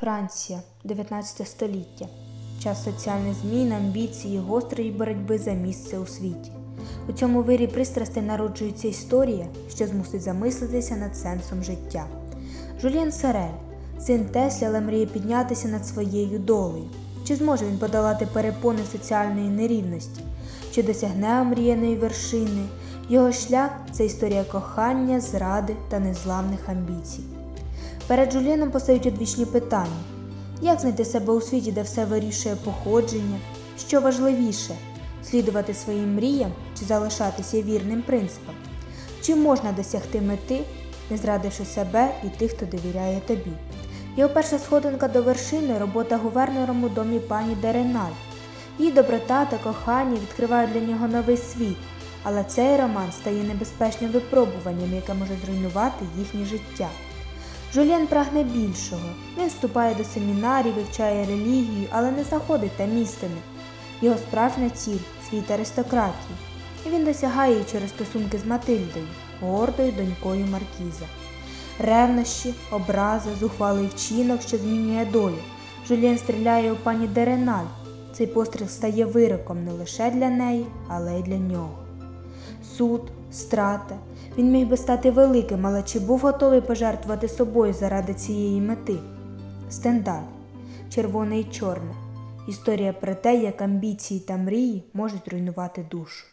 Франція, 19 століття. Час соціальних змін, амбіції, гострої боротьби за місце у світі. У цьому вирі пристрастей народжується історія, що змусить замислитися над сенсом життя. Жульєн Сарель, син Теслі, але мріє піднятися над своєю долею. Чи зможе він подолати перепони соціальної нерівності? Чи досягне омріяної вершини? Його шлях це історія кохання, зради та незламних амбіцій. Перед Жуліном постають одвічні питання: як знайти себе у світі, де все вирішує походження? Що важливіше слідувати своїм мріям чи залишатися вірним принципам? Чи можна досягти мети, не зрадивши себе і тих, хто довіряє тобі? Його перша сходинка до вершини робота гувернером у домі пані Дереналь. Її доброта та кохання відкривають для нього новий світ, але цей роман стає небезпечним випробуванням, яке може зруйнувати їхнє життя. Жульєн прагне більшого. Він вступає до семінарів, вивчає релігію, але не знаходить там істини. Його справжня ціль світ аристократії. І він досягає її через стосунки з Матильдою, гордою донькою Маркіза. Ревнощі, образи, зухвалий вчинок, що змінює долю. Жульєн стріляє у пані Дереналь. Цей постріл стає вироком не лише для неї, але й для нього. Суд, страта. Він міг би стати великим, але чи був готовий пожертвувати собою заради цієї мети? Стендаль. Червоне і чорне. Історія про те, як амбіції та мрії можуть руйнувати душу.